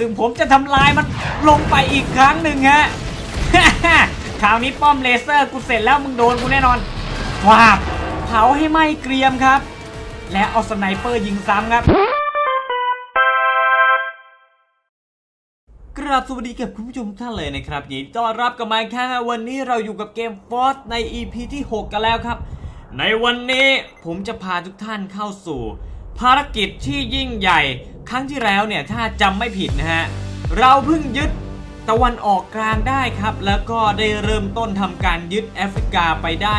ซึ่งผมจะทำลายมันลงไปอีกครั้งหนึ่งฮะคราวนี้ป้อมเลเซอร์กูเสร็จแล้วมึงโดนกูแน่นอนวาบเผาให้ไหม้เกรียมครับ และเอาสไนเปอร์ยิงซ้ำครับกราบสวัสดีกับคุณผู้ชมทุกท่านเลยนะครับยินดีต้อนรับกับมาค่ะวันนี้เราอยู่กับเกมฟอสใน EP ที่ 6 กันแล้วครับ ในวันนี้ผมจะพาทุกท่านเข้าสู่ ภารกิจที่ยิ่งใหญ่ ครั้งที่แล้วเนี่ยถ้าจำไม่ผิดนะฮะ เราเพิ่งยึดตะวันออกกลางได้ครับ แล้วก็ได้เริ่มต้นทำการยึดแอฟริกาไปได้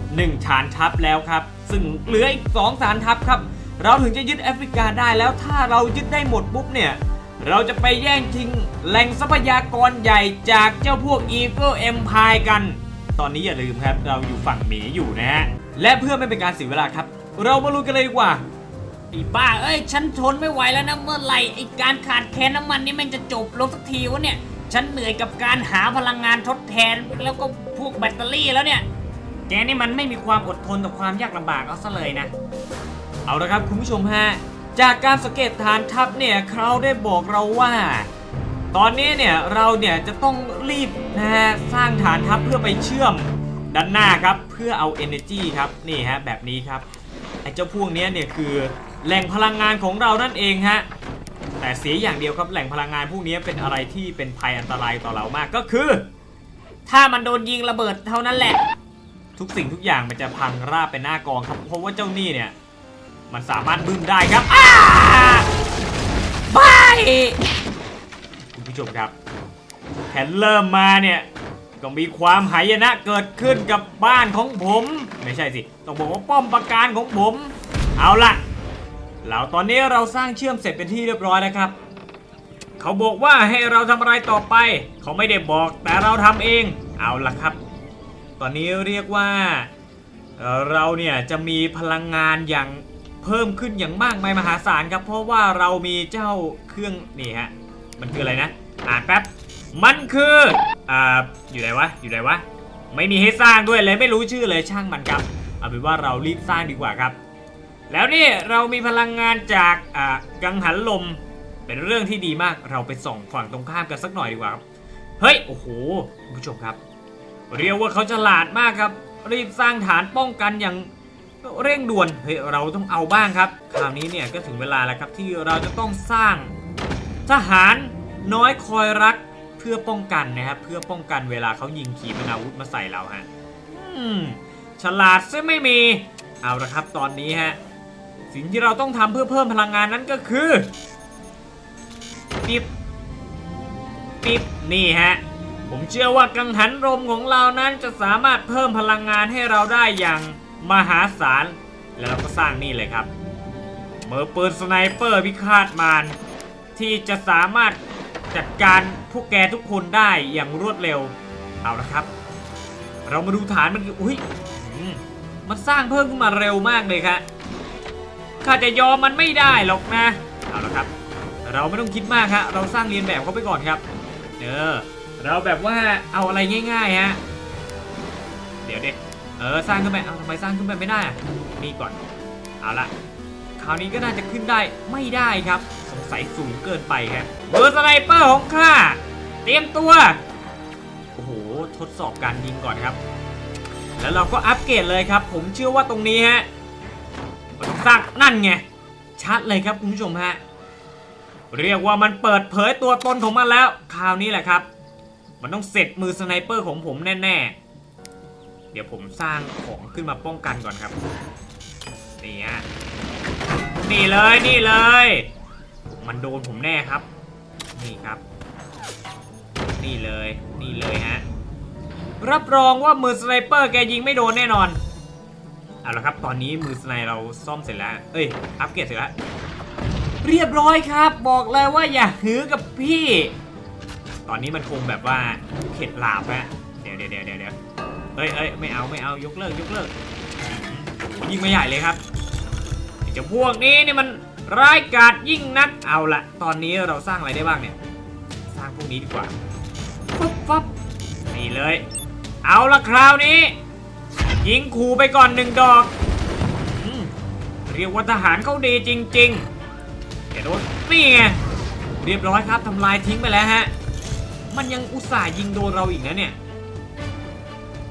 1 ฐานทัพแล้วครับ ซึ่งเหลืออีก 2 ฐานทัพครับ เราถึงจะยึดแอฟริกาได้แล้วถ้าเรายึดได้หมดปุ๊บเนี่ยเราจะไปแย่งชิงแหล่งทรัพยากรใหญ่จากเจ้าพวก Eagle Empire กัน ตอนนี้อย่าลืมครับ เราอยู่ฝั่งหมีอยู่นะฮะ และเพื่อไม่เป็นการเสียเวลาครับ เรามาลุยกันเลยดีกว่า ไอ้บ้า เอ้ย ฉันทนไม่ไหวแล้วนะ เมื่อไหร่ไอ้การขาดแคลนน้ำมันนี่มันจะจบลงสักทีวะเนี่ย ฉันเหนื่อยกับการหาพลังงานทดแทน แล้วก็พวกแบตเตอรี่แล้วเนี่ย แกนี่มันไม่มีความอดทนต่อความยากลำบากเอาซะเลยนะ เอาละครับคุณผู้ชมฮะ จากการสังเกตฐานทัพเนี่ยเขาได้บอกเราว่า ตอนนี้เนี่ยเราเนี่ยจะต้องรีบนะฮะสร้างฐานทัพเพื่อไปเชื่อมด้านหน้าครับเพื่อเอา energy ครับนี่ฮะแบบนี้ครับไอ้เจ้าพวกเนี้ยเนี่ยคือ แหล่งพลังงานของเรานั่นเองฮะแต่เสียอย่างเดียวครับแหล่งพลังงานพวกนี้เป็นอะไรที่เป็นภัยอันตรายต่อเรามากก็คือ ถ้ามันโดนยิงระเบิดเท่านั้นแหละ ทุกสิ่งทุกอย่างมันจะพังราบเป็นหน้ากองครับเพราะว่าเจ้าหนี้เนี่ยมันสามารถบึ้มได้ครับอ้าบายคุณผู้ชมครับแค่เริ่มมาเนี่ยก็มีความหายนะเกิดขึ้นกับบ้านของผม ไม่ใช่สิ ต้องบอกว่าป้อมปราการของผม เอาล่ะ เราตอนนี้เราสร้างเชื่อมเสร็จเป็นที่เรียบร้อยแล้วครับ เขาบอกว่าให้เราทำอะไรต่อไป เขาไม่ได้บอกแต่เราทำเองเอาล่ะครับ ตอนนี้เรียกว่าเอ่อเราเนี่ยจะมีพลังงานอย่างเพิ่มขึ้นอย่างมากมายมหาศาลครับ เพราะว่าเรามีเจ้าเครื่องนี่ฮะมันคืออะไรนะอ่านแป๊บมันคืออ่าอยู่ไหนวะอยู่ไหนวะไม่มีให้สร้างด้วยเลยไม่รู้ชื่อเลยช่างมันครับเอาเป็นว่าเรารีบสร้างดีกว่าครับ แล้วนี่เรามีพลังงานจากอ่ากังหันลม เป็นเรื่องที่ดีมากเราไปส่องฝั่งตรงข้ามกันสักหน่อยดีกว่าครับเฮ้ย โอ้โหคุณผู้ชมครับ เรียกว่าเขาฉลาดมากครับ รีบสร้างฐานป้องกันอย่างเร่งด่วนเฮ้ยเราต้องเอาบ้างครับ คราวนี้เนี่ยก็ถึงเวลาแล้วครับที่เราจะต้องสร้างทหารน้อยคอยรักเพื่อป้องกันนะครับเพื่อป้องกันเวลาเขายิงขีปนาวุธมาใส่เราฮะฉลาดซะไม่มี เอาละครับตอนนี้ฮะ สิ่งที่เราต้องทำเพื่อเพิ่มพลังงานนั้นก็คือปิบปิบนี่ฮะ ผมเชื่อว่ากังหันลมของเรานั้นจะสามารถเพิ่มพลังงานให้เราได้อย่างมหาศาล แล้วเราก็สร้างนี่เลยครับมือปืนสไนเปอร์พิฆาตมารที่จะสามารถจัดการพวกแกทุกคนได้อย่างรวดเร็ว เอาละครับ เรามาดูฐานมันอุ้ยมันสร้างเพิ่มขึ้นมาเร็วมากเลยครับ ข้าจะยอมมันไม่ได้หรอกนะ เอาละครับ เราไม่ต้องคิดมากครับเราสร้างเรียนแบบเขาไปก่อนครับ เออ เราแบบว่าเอาอะไรง่ายๆฮะ เดี๋ยวเด็กเออสร้างขึ้นไป เอาทำไมสร้างขึ้นไปไม่ได้อะนี่ก่อน เอาละคราวนี้ก็น่าจะขึ้นได้ไม่ได้ครับ สงสัยสูงเกินไปครับเบอร์สไนเปอร์ของข้า เตรียมตัว โอ้โห ทดสอบการยิงก่อนครับ แล้วเราก็อัปเกรดเลยครับ ผมเชื่อว่าตรงนี้ฮะ มันต้องสร้างนั่นไง ชัดเลยครับคุณผู้ชมฮะ เรียกว่ามันเปิดเผยตัวตนของมันแล้ว คราวนี้แหละครับ มันต้องเสร็จมือสไนเปอร์ของผมแน่ๆ เดี๋ยวผมสร้างของขึ้นมาป้องกันก่อนครับ นี่ฮะ นี่เลยนี่เลย มันโดนผมแน่ครับ นี่ครับ นี่เลยนี่เลยฮะ รับรองว่ามือสไนเปอร์แกยิงไม่โดนแน่นอน เอาละครับ ตอนนี้มือสไนเราซ่อมเสร็จแล้ว เอ้ย อัปเกรดเสร็จแล้ว เรียบร้อยครับ บอกเลยว่าอย่าหือกับพี่ ตอนนี้มันคงแบบว่าเข็ดหลาบฮะเดี๋ยวเดี๋ยวเดี๋ยวเดี๋ยวเดี๋ยวเอ้ยเอ้ยไม่เอาไม่เอายกเลิกยกเลิก ยิงไม่ใหญ่เลยครับเจ้าพวกนี้นี่มันร้ายกาจยิ่งนัก เอาละตอนนี้เราสร้างอะไรได้บ้างเนี่ย สร้างพวกนี้ดีกว่าฟับฟับนี่เลย เอาละคราวนี้ ยิงขู่ไปก่อนหนึ่งดอกอเรียกว่าทหารเขาดีจริงๆแกโดนนี่ไงเรียบร้อยครับทำลายทิ้งไปแล้วฮะ มันยังอุตส่าห์ยิงโดนเราอีกนะเนี่ย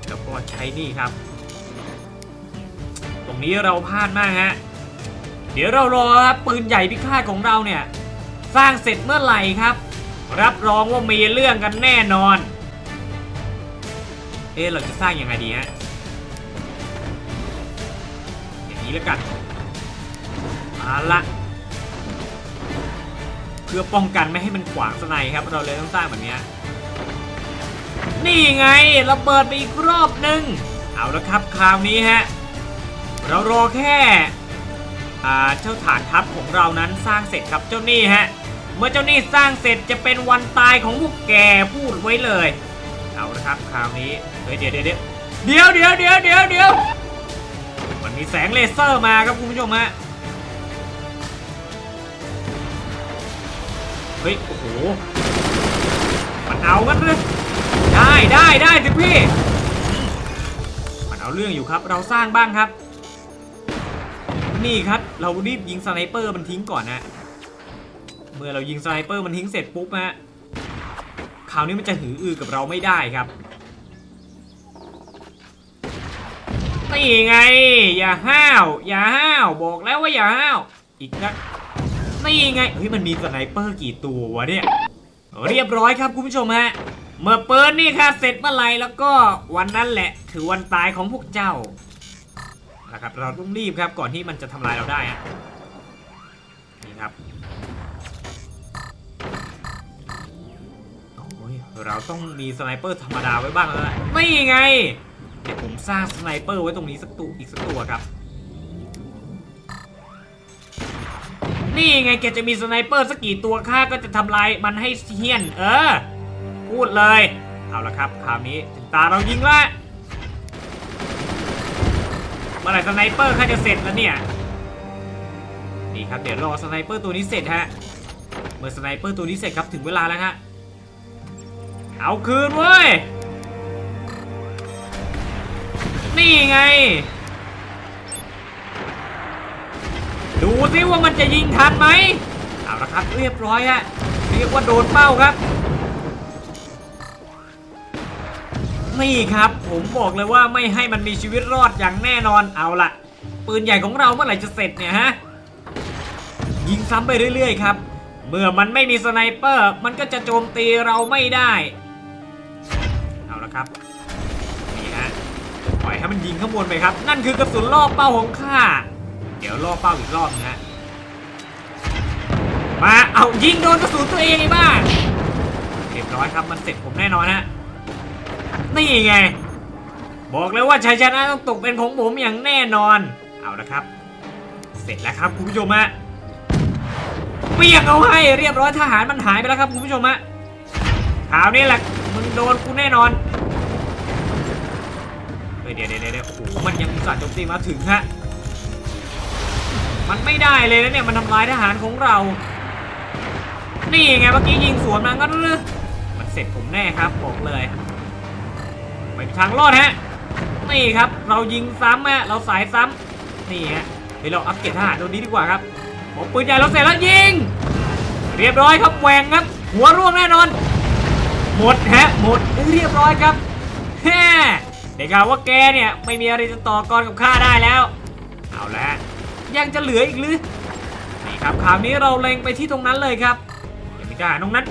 แล้วก็ใช้นี่ครับ ตรงนี้เราพลาดมากฮะ เดี๋ยวเรารอครับปืนใหญ่พิฆาตของเราเนี่ย สร้างเสร็จเมื่อไหร่ครับ รับรองว่ามีเรื่องกันแน่นอน เอ๊ะเราจะสร้างยังไงดีฮะ แล้วกันมาละเพื่อป้องกันไม่ให้มันขวางสไนครับเราเลยต้องสร้างแบบนี้นี่ไงระเบิดไปอีกรอบหนึ่งเอาละครับคราวนี้ฮะเรารอแค่เจ้าฐานทัพของเรานั้นสร้างเสร็จครับเจ้านี่ฮะเมื่อเจ้านี่สร้างเสร็จจะเป็นวันตายของพวกแกพูดไว้เลย เอาละครับคราวนี้เฮ้ยเดี๋ยวเดี๋ยวเดี๋ยวเดี๋ยวเดี๋ยวเดี๋ยว มีแสงเลเซอร์มาครับคุณผู้ชมฮะเฮ้ยโอ้โหมันเอากันเลยได้ได้ได้สิพี่มมันเอาเรื่องอยู่ครับเราสร้างบ้างครับ นี่ครับเรารีบยิงสไนเปอร์มันทิ้งก่อนนะเมื่อเรายิงสไนเปอร์มันทิ้งเสร็จปุ๊บฮะคราวนี้มันจะหืออือกับเราไม่ได้ครับ นี่ไง อย่าห้าว อย่าห้าว บอกแล้วว่าอย่าห้าว อีกนักนี่ไงเฮ้ยมันมีสไนเปอร์กี่ตัววะเนี่ย เรียบร้อยครับคุณผู้ชมฮะ เมื่อเปิดนี่ค่ะเสร็จเมื่อไหร่แล้วก็วันนั้นแหละ ถือวันตายของพวกเจ้า นะครับ เราต้องรีบครับก่อนที่มันจะทำลายเราได้ฮะนี่ครับเราต้องมีสไนเปอร์ธรรมดาไว้บ้างแล้วนะไม่ไง เดี๋ยวผมสร้างสไนเปอร์ไว้ตรงนี้สักตัวอีกสักตัวครับ นี่ไงแกจะมีสไนเปอร์สักกี่ตัวข้าก็จะทำลายมันให้เฮี้ยน เออ พูดเลย เอาละครับคราวนี้ถึงตาเรายิงละเมื่อไหร่สไนเปอร์ข้าจะเสร็จแล้วเนี่ยนี่ครับเดี๋ยวรอสไนเปอร์ตัวนี้เสร็จฮะเมื่อสไนเปอร์ตัวนี้เสร็จครับถึงเวลาแล้วฮะเอาคืนเว้ย นี่ไง ดูซิว่ามันจะยิงทันไหมเอาละครับเรียบร้อยฮะเรียกว่าโดนเป้าครับ นี่ครับผมบอกเลยว่าไม่ให้มันมีชีวิตรอดอย่างแน่นอนเอาละปืนใหญ่ของเราเมื่อไหร่จะเสร็จเนี่ยฮะยิงซ้ำไปเรื่อยๆครับ เมื่อมันไม่มีสไนเปอร์ มันก็จะโจมตีเราไม่ได้ เอาละครับ ให้มันยิงข้างบนไปครับ นั่นคือกระสุนล่อเป้าของข้า เดี๋ยวล่อเป้าอีกรอบนะฮะมาเอายิงโดนกระสุนตัวเองไอ้บ้าเรียบร้อยครับมันเสร็จผมแน่นอนฮะนี่ไง บอกเลยว่าชัยชนะต้องตกเป็นของผมอย่างแน่นอน เอาละครับ เสร็จแล้วครับคุณผู้ชมฮะเปียกเอาให้เรียบร้อยทหารมันหายไปแล้วครับคุณผู้ชมฮะคราวนี้แหละมึงโดนกูแน่นอน เดี๋ยวเดี๋ยวเดี๋ยวโอ้โหมันยังอุตส่าห์โจมตีมาถึงฮะมันไม่ได้เลยนะเนี่ยมันทำลายทหารของเรา นี่ไงเมื่อกี้ยิงสวนมาก็เลยมันเสร็จผมแน่ครับบอกเลยไม่มีทางรอดฮะนี่ครับ เรายิงซ้ำฮะเราสายซ้ำนี่ฮะเฮ้ยวเราอัปเกรดทหารตัวนี้ดีกว่าครับผมปืนใหญ่เราเสร็จแล้วยิง เรียบร้อยครับแหวงครับ หัวร่วงแน่นอน หมดฮะหมดเรียบร้อยครับแฮ่ ได้ข่าวว่าแกเนี่ยไม่มีอะไรจะต่อกรกับข้าได้แล้ว เอาละยังจะเหลืออีกหรือนี่ครับคราวนี้เราเล็งไปที่ตรงนั้นเลยครับยังมีทหารตรงนั้น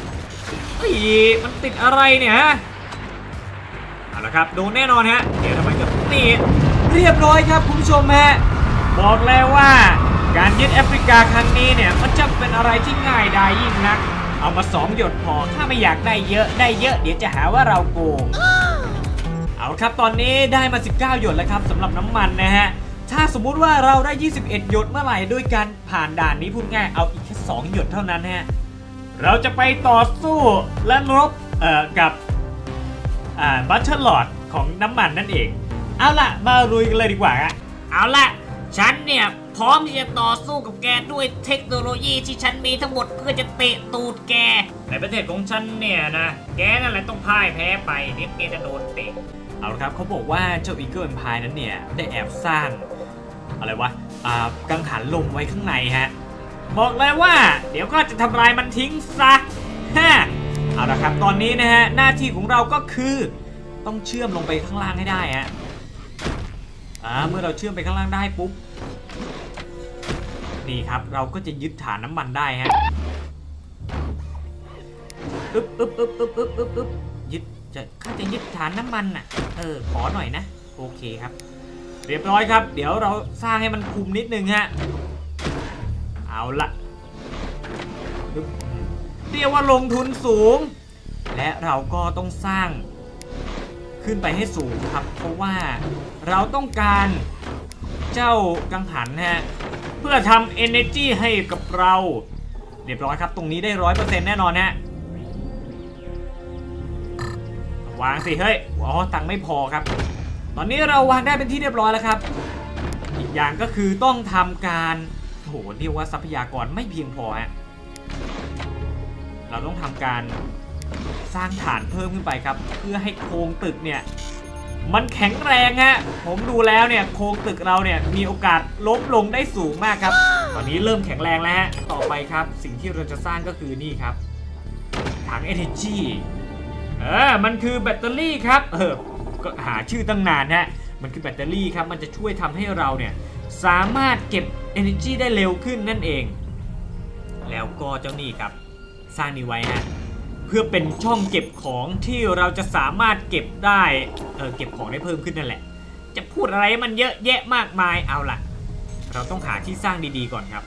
เฮ้ยมันติดอะไรเนี่ยฮะเอาละครับโดนแน่นอนฮะเดี๋ยวทำไมกับนี่เรียบร้อยครับคุณผู้ชมฮะบอกแล้วว่าการยึดแอฟริกาครั้งนี้เนี่ยมันจะเป็นอะไรที่ง่ายดายยิ่งนัก เอามาสองหยดพอถ้าไม่อยากได้เยอะได้เยอะ เดี๋ยวจะหาว่าเราโกง เอาครับตอนนี้ได้มา 19 หยดแล้วครับสำหรับน้ำมันนะฮะถ้าสมมุติว่าเราได้ 21 หยดเมื่อไหร่ด้วยการผ่านด่านนี้พูดง่ายเอาอีกแค่ 2 หยดเท่านั้นฮะเราจะไปต่อสู้และรบเอ่อกับอ่าบัตเทอร์ลอดของน้ำมันนั่นเอง เอาล่ะมาลุยกันเลยดีกว่าฮะเอาละฉันเนี่ยพร้อมที่จะต่อสู้กับแกด้วยเทคโนโลยีที่ฉันมีทั้งหมดเพื่อจะเตะตูดแกในประเทศของฉันเนี่ยนะ แกนั่นแหละต้องพ่ายแพ้ไปเดี๋ยวแกจะโดนเตะ เอาละครับเขาบอกว่าเจ้าอีเกิลพายนั้นเนี่ยได้แอบสร้าง อะไรวะอ่ากังหันลมไว้ข้างในฮะ บอกเลยว่า เดี๋ยวก็จะทำลายมันทิ้งซะฮะเอาละครับตอนนี้นะฮะหน้าที่ของเราก็คือต้องเชื่อมลงไปข้างล่างให้ได้ฮะอ่าเมื่อเราเชื่อมไปข้างล่างได้ปุ๊บนี่ครับเราก็จะยึดฐานน้ำมันได้ฮะอึ๊บอึ๊บอึ๊บอึ๊บอึ๊บอึ๊บ จะข้าจะยึดฐานน้ำมันน่ะ เออ ขอหน่อยนะ โอเคครับ เรียบร้อยครับ เดี๋ยวเราสร้างให้มันคุมนิดนึงฮะ เอาละเรียกว่าลงทุนสูง และเราก็ต้องสร้างขึ้นไปให้สูงครับ เพราะว่าเราต้องการเจ้ากังหันฮะ เพื่อทำ energy ให้กับเรา เรียบร้อยครับ ตรงนี้ได้ร้อยเปอร์เซ็นต์แน่นอนฮะ วางสิเฮ้ยอ๋อตังค์ไม่พอครับ ตอนนี้เราวางได้เป็นที่เรียบร้อยแล้วครับ อีกอย่างก็คือต้องทำการโหเรียกว่าทรัพยากรไม่เพียงพอฮะเราต้องทำการสร้างฐานเพิ่มขึ้นไปครับ เพื่อให้โครงตึกเนี่ยมันแข็งแรงฮะผมดูแล้วเนี่ยโครงตึกเราเนี่ยมีโอกาสล้มลงได้สูงมากครับ ตอนนี้เริ่มแข็งแรงแล้วฮะต่อไปครับ สิ่งที่เราจะสร้างก็คือนี่ครับถัง energy เออมันคือแบตเตอรี่ครับเออก็หาชื่อตั้งนานฮะมันคือแบตเตอรี่ครับ มันจะช่วยทำให้เราเนี่ยสามารถเก็บ energy ได้เร็วขึ้นนั่นเอง แล้วก็เจ้านี่ครับ สร้างนี้ไว้ฮะเพื่อเป็นช่องเก็บของที่เราจะสามารถเก็บได้เออเก็บของได้เพิ่มขึ้นนั่นแหละ จะพูดอะไรมันเยอะแยะมากมายเอาล่ะ เราต้องหาที่สร้างดีๆก่อนครับ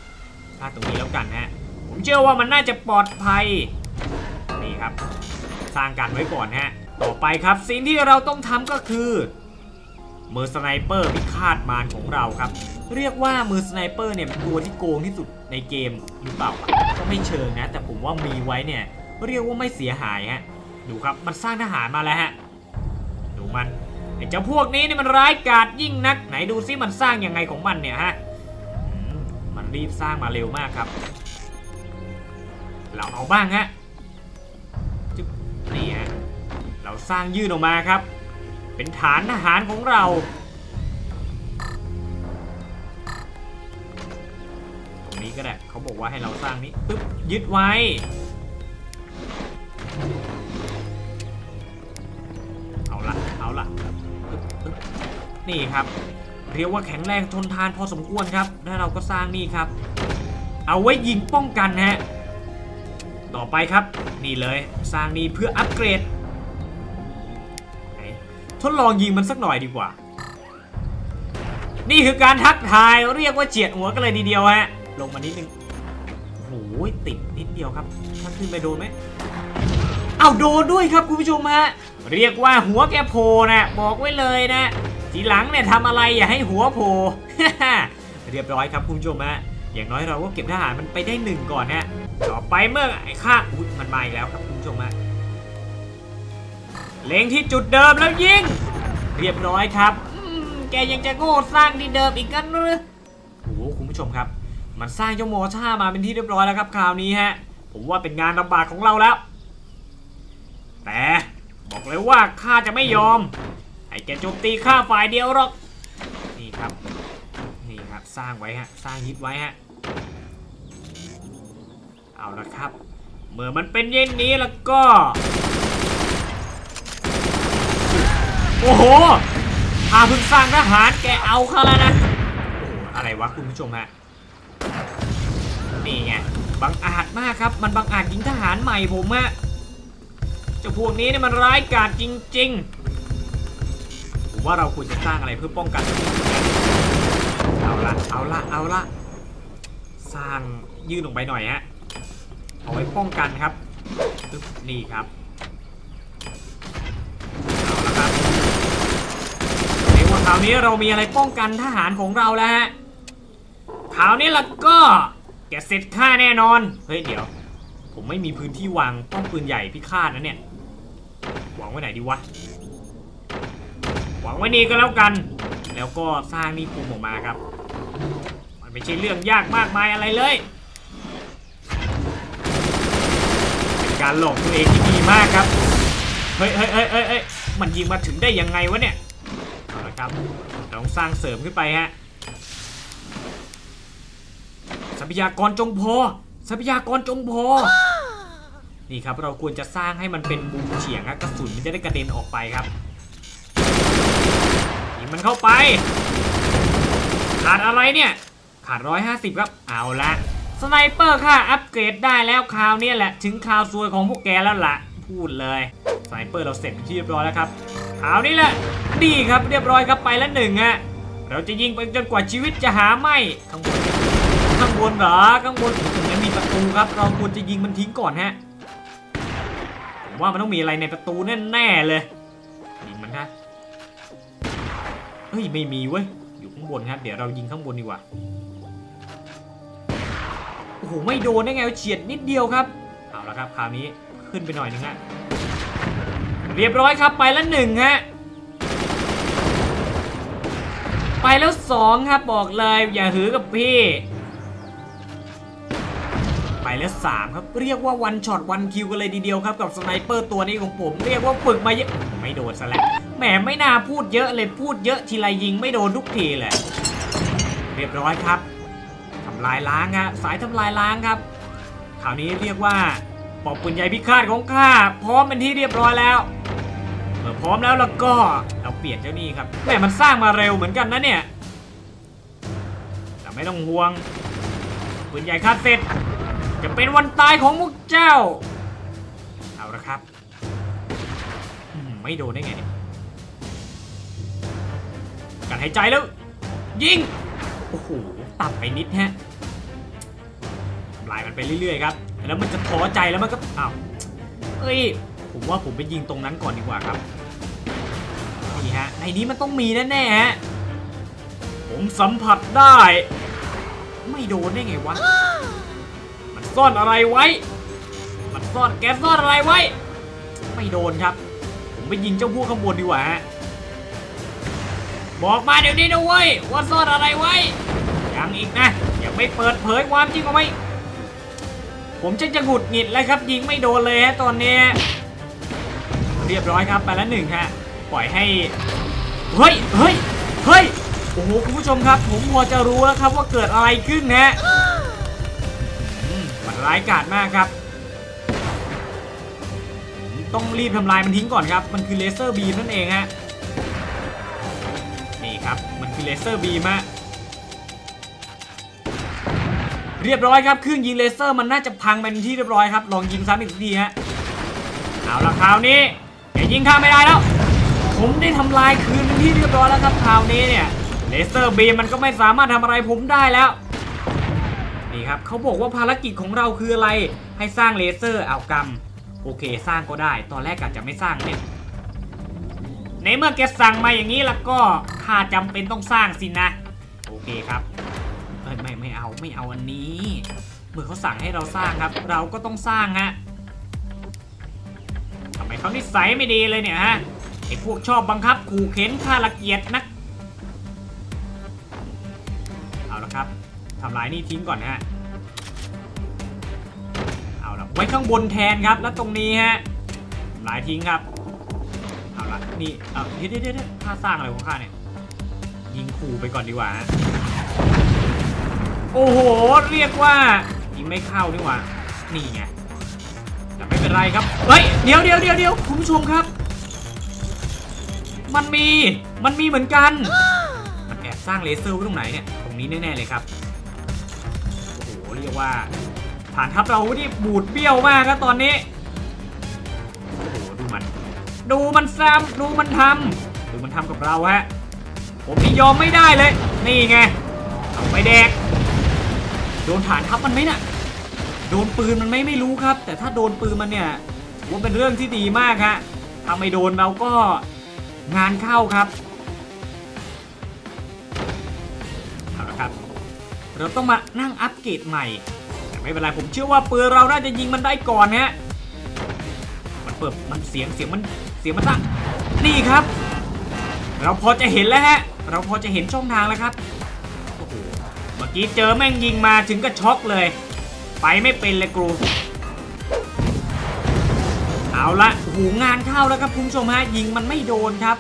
ถ้าตรงนี้แล้วกันฮะผมเชื่อว่ามันน่าจะปลอดภัยนี่ครับ สร้างกันไว้ก่อนฮะ ต่อไปครับสิ่งที่เราต้องทำก็คือมือสไนเปอร์พิฆาตมารของเราครับ เรียกว่ามือสไนเปอร์เนี่ยเป็นตัวที่โกงที่สุดในเกมหรือเปล่าก็ไม่เชิงนะ แต่ผมว่ามีไว้เนี่ย เรียกว่าไม่เสียหายฮะดูครับมันสร้างทหารมาแล้วฮะดูมันไอ้เจ้าพวกนี้เนี่ยมันร้ายกาจยิ่งนัก ไหนดูซิมันสร้างยังไงของมันเนี่ยฮะมันรีบสร้างมาเร็วมากครับ เราเอาบ้างฮะ เราสร้างยื่นออกมาครับ เป็นฐานทหารของเรา ตรงนี้ก็ได้เขาบอกว่าให้เราสร้างนี้ปึ๊บยึดไว้ เอาละเอาละนี่ครับ เรียกว่าแข็งแรงทนทานพอสมควรครับ แล้วเราก็สร้างนี่ครับ เอาไว้ยิงป้องกันฮะต่อไปครับ นี่เลยสร้างนี่เพื่ออัปเกรด ทดลองยิงมันสักหน่อยดีกว่า นี่คือการทักทายเรียกว่าเฉียดหัวกันเลยทีเดียวฮะ ลงมานิดนึงโอ้โหติดนิดเดียวครับ ถ้าขึ้นไปโดนไหมเอาโดนด้วยครับคุณผู้ชมฮะ เรียกว่าหัวแกโผล่นะบอกไว้เลยนะ ทีหลังเนี่ยทำอะไรอย่าให้หัวโผล่เรียบร้อยครับคุณผู้ชมฮะ อย่างน้อยเราก็เก็บทหารมันไปได้หนึ่งก่อนฮะ ต่อไปเมื่อไอ้ข้าอุ๊ยมันมาอีกแล้วครับคุณผู้ชมฮะ เล็งที่จุดเดิมแล้วยิง เรียบร้อยครับแกยังจะโง่สร้างที่เดิมอีกกันหรือโอ้โหคุณผู้ชมครับ มันสร้างเจ้าโมชามาเป็นที่เรียบร้อยแล้วครับคราวนี้ฮะ ผมว่าเป็นงานลำบากของเราแล้ว แต่บอกเลยว่าข้าจะไม่ยอมให้แกโจมตีข้าฝ่ายเดียวหรอก นี่ครับ นี่ครับสร้างไว้ฮะ สร้างยึดไว้ฮะ เอาละครับ เมื่อมันเป็นเย็นนี้แล้วก็ โอ้โหข้าพิ่งสร้างทหารแกเอาเข้าแล้วนะโอ้โหอะไรวะคุณผู้ชมฮะ นี่ไง บังอาจมากครับ มันบังอาจยิงทหารใหม่ผมฮะเจ้าพวกนี้เนี่ยมันร้ายกาจจริงๆ ผมว่าเราควรจะสร้างอะไรเพื่อป้องกันเอาละเอาละเอาละสร้างยื่นลงไปหน่อยฮะ เอาไว้ป้องกันครับนี่ครับ เอาละครับในวันคราวนี้เรามีอะไรป้องกันทหารของเราแล้วฮะคราวนี้ล่ะก็แกเสร็จข้าแน่นอน เฮ้ยเดี๋ยว ผมไม่มีพื้นที่วางป้อมปืนใหญ่พิฆาตนะเนี่ยวางไว้ไหนดีวะวางไว้นี่ก็แล้วกัน แล้วก็สร้างนี่คุมออกมาครับ มันไม่ใช่เรื่องยากมากมายอะไรเลยเป็นการหลอกตัวเองที่ดีมากครับ เฮ้ยเฮ้ยเฮ้ยเฮ้ยเฮ้ยมันยิงมาถึงได้ยังไงวะเนี่ย เอาละครับเราต้องสร้างเสริมขึ้นไปฮะทรัพยากรจงพอทรัพยากรจงพอ นี่ครับเราควรจะสร้างให้มันเป็นมุมเฉียงครับกระสุนมันจะได้กระเด็นออกไปครับยิงมันเข้าไป ขาดอะไรเนี่ย ขาด150ครับเอาละสไนเปอร์ค่ะอัปเกรดได้แล้วคราวนี้แหละ ถึงคราวซวยของพวกแกแล้วล่ะ พูดเลยสไนเปอร์เราเสร็จที่เรียบร้อยแล้วครับ ครานี้แหละ ดีครับเรียบร้อยครับไปแล้วหนึ่งฮะเราจะยิงไปจนกว่าชีวิตจะหาไม่ข้างบนข้างบนเหรอข้างบนถึงจะมีประตูครับ เราควรจะยิงมันทิ้งก่อนฮะผมว่ามันต้องมีอะไรในประตูแน่ๆเลยยิงมันฮะเฮ้ยไม่มีเว้ยอยู่ข้างบนครับเดี๋ยวเรายิงข้างบนดีกว่าโอ้โหไม่โดนได้ไงเฉียดนิดเดียวครับเอาละครับคราวนี้ขึ้นไปหน่อยหนึงฮะ เรียบร้อยครับไปแล้วหนึ่งฮะไปแล้วสองครับบอกเลยอย่าหือกับพี่ ไปแล้วสามครับเรียกว่าวันช็อตวันคิวกันเลยทีเดียวครับกับสไนเปอร์ตัวนี้ของผม เรียกว่าฝึกมาเยอะไม่โดนซะแล้วแหมไม่น่าพูดเยอะเลยพูดเยอะทีไรยิงไม่โดนทุกทีเลยเรียบร้อยครับทำลายล้างฮะสายทำลายล้างครับคราวนี้เรียกว่าปอกปืนใหญ่พิฆาตของข้าพร้อมเป็นที่เรียบร้อยแล้ว เมื่อพร้อมแล้วแล้วก็เราเปลี่ยนเจ้านี่ครับแม่มันสร้างมาเร็วเหมือนกันนะเนี่ยแต่ไม่ต้องห่วงปืนใหญ่คาดเสร็จ จะเป็นวันตายของพวกเจ้า เอาละครับไม่โดนได้ไงเนี่ยกันหายใจแล้ว ยิง โอ้โหตัดไปนิดฮะทำลายมันไปเรื่อยๆครับ แล้วมันจะท้อใจแล้วมันก็อ้าวเอ้ย ผมว่าผมไปยิงตรงนั้นก่อนดีกว่าครับนี่ฮะในนี้มันต้องมีแน่ๆฮะผมสัมผัสได้ ไม่โดนได้ไงวะมันซ่อนอะไรไว้ มันซ่อนแกซ่อนอะไรไว้ ไม่โดนครับ ผมไปยิงเจ้าพวกข้างบนดีกว่าฮะบอกมาเดี๋ยวนี้นะเว้ยว่าซ่อนอะไรไว้ยังอีกนะยังไม่เปิดเผยความจริงออกมาอีกผมจะจะหงุดหงิดแล้วครับยิงไม่โดนเลยฮะตอนนี้ เรียบร้อยครับไปแล้วหนึ่งฮะปล่อยให้เฮ้ยเฮ้ยเฮ้ยโอ้โหคุณผู้ชมครับ ผมพอจะรู้แล้วครับว่าเกิดอะไรขึ้นนะมันร้ายกาจมากครับ ต้องรีบทำลายมันทิ้งก่อนครับ มันคือเลเซอร์บีมนั่นเองฮะนี่ครับมันคือเลเซอร์บีมฮะเรียบร้อยครับเครื่องยิงเลเซอร์มันน่าจะพังเป็นที่เรียบร้อยครับลองยิงซ้ำอีกทีฮะเอาละคราวนี้ อย่ายิงข้ามไม่ได้แล้ว ผมได้ทำลายคืนที่เรียบร้อยแล้วครับคราวนี้เนี่ยเลเซอร์บีมมันก็ไม่สามารถทำอะไรผมได้แล้วนี่ครับเขาบอกว่าภารกิจของเราคืออะไร ให้สร้างเลเซอร์เอากรรมโอเค สร้างก็ได้ ตอนแรกอาจจะไม่สร้างเนี่ยในเมื่อแกสั่งมาอย่างนี้แล้วก็ข้าจำเป็นต้องสร้างสินะ โอเคครับเอ้ยไม่ไม่เอาไม่เอาอันนี้ เมื่อเขาสั่งให้เราสร้างครับ เราก็ต้องสร้างฮะ ทำไมเขานิสัยไม่ดีเลยเนี่ยฮะไอ้พวกชอบบังคับขู่เข็นข้าละเกียดนัก เอาละครับทำลายนี่ทิ้งก่อนฮะ เอาละไว้ข้างบนแทนครับ แล้วตรงนี้ฮะทำลายทิ้งครับ เอาละนี่เอาเดี๋ยวเดี๋ยวข้าสร้างอะไรของข้าเนี่ยยิงขู่ไปก่อนดีกว่า โอ้โห เรียกว่ายิงไม่เข้านี่หว่า นี่ไง ไม่เป็นไรครับ เฮ้ย เดี๋ยวเดี๋ยวเดี๋ยวเดี๋ยวคุณผู้ชมครับ มันมี มันมีเหมือนกัน มันแอบสร้างเลเซอร์ไว้ตรงไหนเนี่ย ตรงนี้แน่ๆเลยครับ โอ้โห เรียกว่า ฐานทัพเราที่บูดเบี้ยวมากครับตอนนี้ โอ้โห ดูมัน ดูมันซ้ำดูมันทำดูมันทำกับเราฮะ ผมนี่ยอมไม่ได้เลย นี่ไงเอาไปแดก โดนฐานทัพมันไหมน่ะ โดนปืนมันไม่ไม่รู้ครับ แต่ถ้าโดนปืนมันเนี่ยว่าเป็นเรื่องที่ดีมากฮะถ้าไม่โดนเราก็งานเข้าครับเอาละครับ เราต้องมานั่งอัปเกรดใหม่แต่ไม่เป็นไรผมเชื่อว่าปืนเราน่าจะยิงมันได้ก่อนฮะมันเปิดมันเสียงเสียงมันเสียงมันตั้งนี่ครับ เราพอจะเห็นแล้วฮะเราพอจะเห็นช่องทางแล้วครับโอ้โหเมื่อกี้เจอแม่งยิงมาถึงกับช็อกเลย ไปไม่เป็นเลยกรูเอาละโอ้โหงานเข้าแล้วครับคุณผู้ชมฮะยิงมันไม่โดนครับ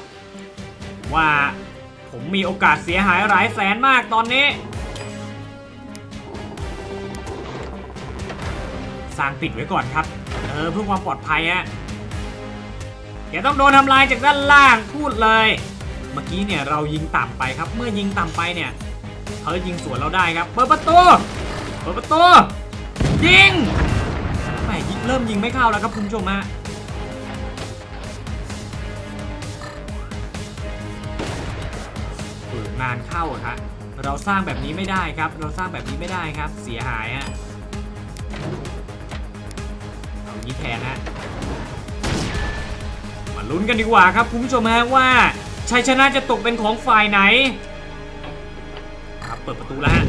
ว่าผมมีโอกาสเสียหายหลายแสนมากตอนนี้ สร้างปิดไว้ก่อนครับ เออเพื่อความปลอดภัยฮะอะแกต้องโดนทำลายจากด้านล่างพูดเลย เมื่อกี้เนี่ยเรายิงต่ำไปครับ เมื่อยิงต่ำไปเนี่ยเขายิงสวนเราได้ครับ เปิดประตู เปิดประตู ยิงแหมยิงเริ่มยิงไม่เข้าแล้วครับคุณผู้ชมฮะเอองานเข้าอะครับเราสร้างแบบนี้ไม่ได้ครับ เราสร้างแบบนี้ไม่ได้ครับ เสียหายอะเอาย่างนี้แทนฮะมาลุ้นกันดีกว่าครับคุณผู้ชมฮะว่าชัยชนะจะตกเป็นของฝ่ายไหน ครับเปิดประตูแล้วฮะ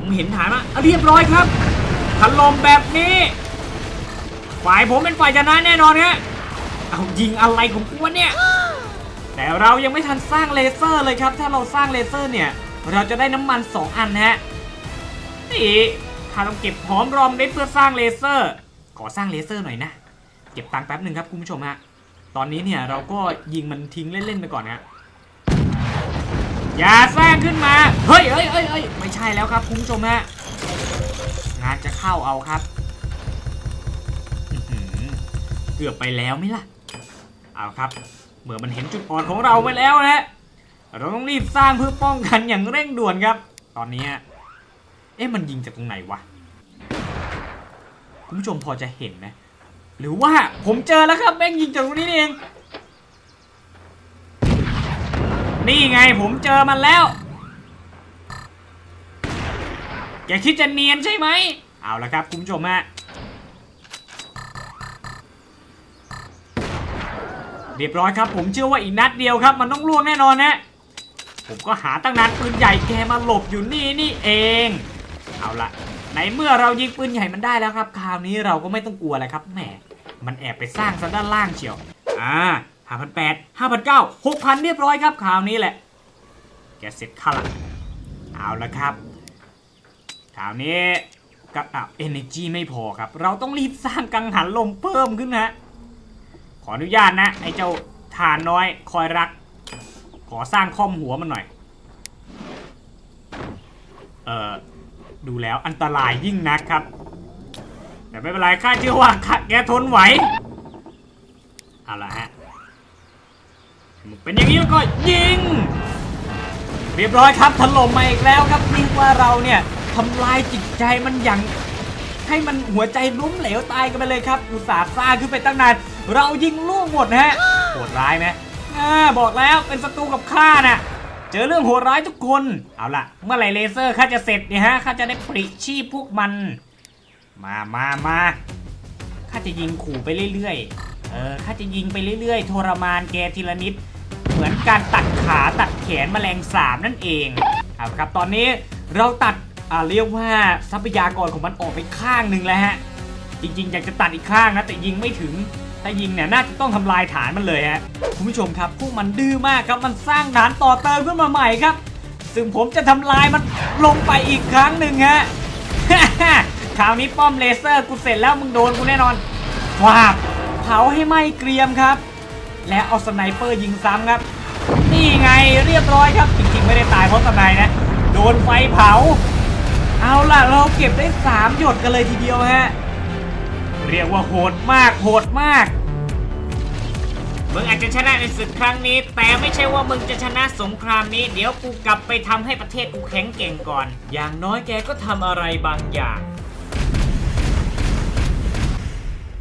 ผมเห็นฐานมาเรียบร้อยครับถล่มแบบนี้ ฝ่ายผมเป็นฝ่ายชนะแน่นอนฮะเอายิงอะไรของกูวะเนี่ย แต่เรายังไม่ทันสร้างเลเซอร์เลยครับ ถ้าเราสร้างเลเซอร์เนี่ย เราจะได้น้ำมัน 2 อันนะฮะนี่ข้าต้องเก็บหอมรอมริบเพื่อสร้างเลเซอร์ ขอสร้างเลเซอร์หน่อยนะ เก็บตังค์แป๊บหนึ่งครับคุณผู้ชมฮะ ตอนนี้เนี่ยเราก็ยิงมันทิ้งเล่นๆไปก่อนฮะ อย่าสร้างขึ้นมา เฮ้ยเฮ้ยเฮ้ยเฮ้ยไม่ใช่แล้วครับคุณผู้ชมฮะงานจะเข้าเอาครับ เกือบไปแล้วไหมล่ะ เอาครับเมื่อมันเห็นจุดอ่อนของเราไปแล้วนะเราต้องรีบสร้างเพื่อป้องกันอย่างเร่งด่วนครับ ตอนนี้ เอ๊ะมันยิงจากตรงไหนวะ คุณผู้ชมพอจะเห็นไหมหรือว่าผมเจอแล้วครับแม่งยิงจากตรงนี้เอง นี่ไงผมเจอมันแล้วแกคิดจะเนียนใช่ไหม เอาละครับคุณผู้ชมฮะ เรียบร้อยครับผมเชื่อว่าอีกนัดเดียวครับ มันต้องล่วงแน่นอนนะผมก็หาตั้งนานปืนใหญ่แกมาหลบอยู่นี่นี่เอง เอาละในเมื่อเรายิงปืนใหญ่มันได้แล้วครับ คราวนี้เราก็ไม่ต้องกลัวแล้วครับแหมมันแอบไปสร้างซะด้านล่างเชียว อ่า ห้าพันแปดห้าพันเก้าหกพันเรียบร้อยครับคราวนี้แหละ แกเสร็จข้าละเอาละครับคราวนี้กับอะ energy ไม่พอครับ เราต้องรีบสร้างกังหันลมเพิ่มขึ้นฮะขออนุญาตนะไอ้เจ้าฐานน้อยคอยรัก ขอสร้างคอมหัวมันหน่อย เอ่อดูแล้วอันตรายยิ่งนักครับ แต่ไม่เป็นไรข้าเชื่อว่าข้าแกทนไหว เอาละฮะ เป็นอย่างนี้แล้วก็ยิง เรียบร้อยครับถล่มมาอีกแล้วครับนี่ว่าเราเนี่ยทำลายจิตใจมันอย่างให้มันหัวใจล้มเหลวตายกันไปเลยครับอุตส่าห์สร้างขึ้นไปตั้งนานเรายิงล่วงหมดนะฮะโหดร้ายไหมอ่าบอกแล้วเป็นศัตรูกับข้าน่ะเจอเรื่องโหดร้ายทุกคนเอาล่ะ เมื่อไหร่เลเซอร์ข้าจะเสร็จเนี่ยฮะข้าจะได้ปริชีพพวกมัน มามามาข้าจะยิงขู่ไปเรื่อยๆ เออข้าจะยิงไปเรื่อยๆ ทรมานแกทีละนิด เหมือนการตัดขาตัดแขนแมลงสาบนั่นเองเอาครับตอนนี้เราตัดอ่าเรียกว่าทรัพยากรของมันออกไปข้างหนึ่งแล้วฮะ จริงๆ อยากจะตัดอีกข้างนะ แต่ยิงไม่ถึง ถ้ายิงเนี่ยน่าจะต้องทำลายฐานมันเลยฮะ คุณผู้ชมครับพวกมันดื้อมากครับ มันสร้างฐานต่อเติมขึ้นมาใหม่ครับ ซึ่งผมจะทำลายมันลงไปอีกครั้งหนึ่งฮะ คราวนี้ป้อมเลเซอร์กูเสร็จแล้วมึงโดนกูแน่นอนฟาบ เผาให้ไหม้เกรียมครับ และเอาสไนเปอร์ยิงซ้ำครับ นี่ไงเรียบร้อยครับ จริงๆไม่ได้ตายเพราะสไนนะ โดนไฟเผา เอาล่ะเราเก็บได้ 3 หยดกันเลยทีเดียวฮะ เรียกว่าโหดมากโหดมากมึงอาจจะชนะในศึกครั้งนี้ แต่ไม่ใช่ว่ามึงจะชนะสงครามนี้ เดี๋ยวกูกลับไปทำให้ประเทศกูแข็งเก่งก่อน อย่างน้อยแกก็ทำอะไรบางอย่าง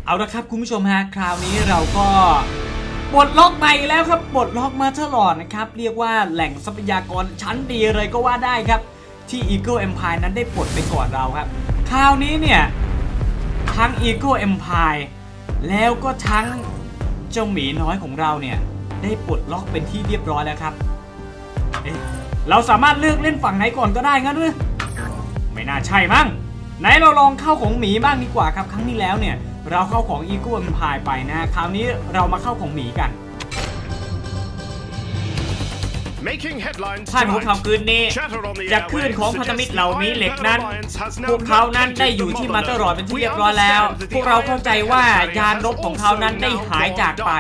เอาละครับคุณผู้ชมฮะคราวนี้เราก็ปลดล็อกใหม่แล้วครับปลดล็อกมาตลอดนะครับเรียกว่าแหล่งทรัพยากรชั้นดีเลยก็ว่าได้ครับ ที่ Eagle Empire นั้นได้ปลดไปก่อนเราครับ คราวนี้เนี่ยทั้ง Eagle Empire แล้วก็ทั้งเจ้าหมีน้อยของเราเนี่ยได้ปลดล็อกเป็นที่เรียบร้อยแล้วครับเอ๊ะเราสามารถเลือกเล่นฝั่งไหนก่อนก็ได้งั้นหรือไม่น่าใช่มั้งไหนเราลองเข้าของหมีบ้างดีกว่าครับ ครั้งที่แล้วเนี่ย เราเข้าของ Eagle Empire ไปนะ คราวนี้เรามาเข้าของหมีกัน Making headlines ท่านหัว tonight. ค่ำคืนนี้ Chatter on the จากคลื่น airwaves ของพันธมิตรเหล่านี้ suggests เหล็ก the นั้น Iron Alliance has now พวกเขานั้นได้ located อยู่ที่ the มาเตอร์รอด Mother เป็นที่ We เรียบร้อยแล้ว understand that the พวกเราเข้าใจว่า Iron Alliance ยานรบของเขานั้นได้หายจากไป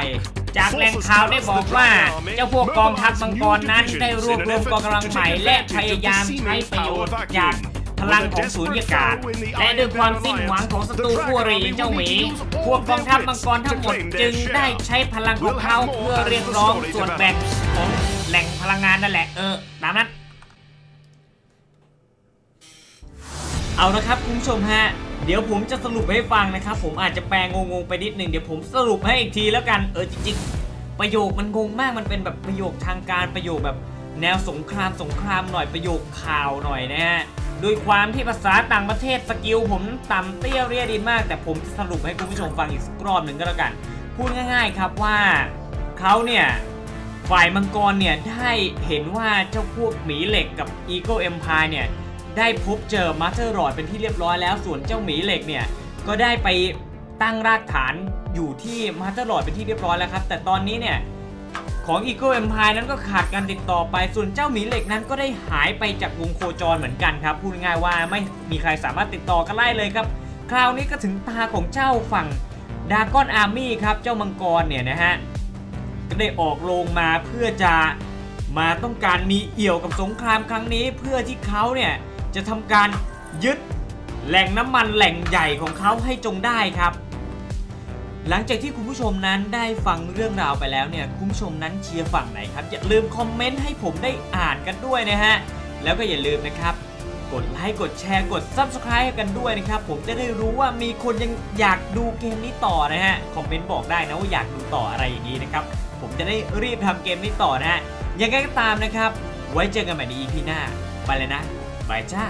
จากแหล่งข่าวได้บอกว่า เจ้าพวกกองทัพมังกรนั้นได้รวบรวมกองกำลังใหม่และพยายามใช้ประโยชน์จาก พลังของสูญญากาศ และด้วยความสิ้นหวังของศัตรูคู่อริเจ้าหมีพวกกองทัพมังกรทั้งหมดจึงได้ใช้พลังของเขาเพื่อเรียกร้องส่วนแบ่งของแหล่งพลังงานนั่นแหละเออตามนั้นเอาละครับคุณผู้ชมฮะ เดี๋ยวผมจะสรุปให้ฟังนะครับ ผมอาจจะแปลงงๆไปนิดหนึ่งเดี๋ยวผมสรุปให้อีกทีแล้วกันเออจริงๆ ประโยคมันงงมากมันเป็นแบบประโยคทางการประโยคแบบแนวสงครามสงครามหน่อยประโยคข่าวหน่อยนะฮะ ด้วยความที่ภาษาต่างประเทศสกิลผมต่ำเตี้ยเรียดินมาก แต่ผมจะสรุปให้คุณผู้ชมฟังอีกรอบหนึ่งก็แล้วกัน พูดง่าย ๆครับว่าเขาเนี่ยฝ่ายมังกรเนี่ยได้เห็นว่าเจ้าพวกหมีเหล็กกับ Eagle Empire เนี่ยได้พบเจอมาสเตอร์รอดเป็นที่เรียบร้อยแล้วส่วนเจ้าหมีเหล็กเนี่ยก็ได้ไปตั้งรากฐานอยู่ที่มาสเตอร์รอดเป็นที่เรียบร้อยแล้วครับ แต่ตอนนี้เนี่ย ของ Eagle Empire นั้นก็ขาดการติดต่อไป ส่วนเจ้าหมีเหล็กนั้นก็ได้หายไปจากวงโคจรเหมือนกันครับ พูดง่ายว่าไม่มีใครสามารถติดต่อกันได้เลยครับ คราวนี้ก็ถึงตาของเจ้าฝั่งดากอนอาร์มี่ครับ เจ้ามังกรเนี่ยนะฮะ ก็ได้ออกโรงมาเพื่อจะมาต้องการมีเอี่ยวกับสงครามครั้งนี้ เพื่อที่เขาเนี่ยจะทำการยึดแหล่งน้ำมันแหล่งใหญ่ของเขาให้จงได้ครับ หลังจากที่คุณผู้ชมนั้นได้ฟังเรื่องราวไปแล้วเนี่ยคุณผู้ชมนั้นเชียร์ฝั่งไหนครับ อย่าลืมคอมเมนต์ให้ผมได้อ่านกันด้วยนะฮะ แล้วก็อย่าลืมนะครับ กดไลค์กดแชร์กด Subscribe กันด้วยนะครับ ผมจะได้รู้ว่ามีคนยังอยากดูเกมนี้ต่อนะฮะคอมเมนต์บอกได้นะว่าอยากดูต่ออะไรอย่างนี้นะครับผมจะได้รีบทำเกมนี้ต่อนะฮะยังไงก็ตามนะครับ ไว้เจอกันใหม่ใน EP หน้า ไปเลยนะบายจ้า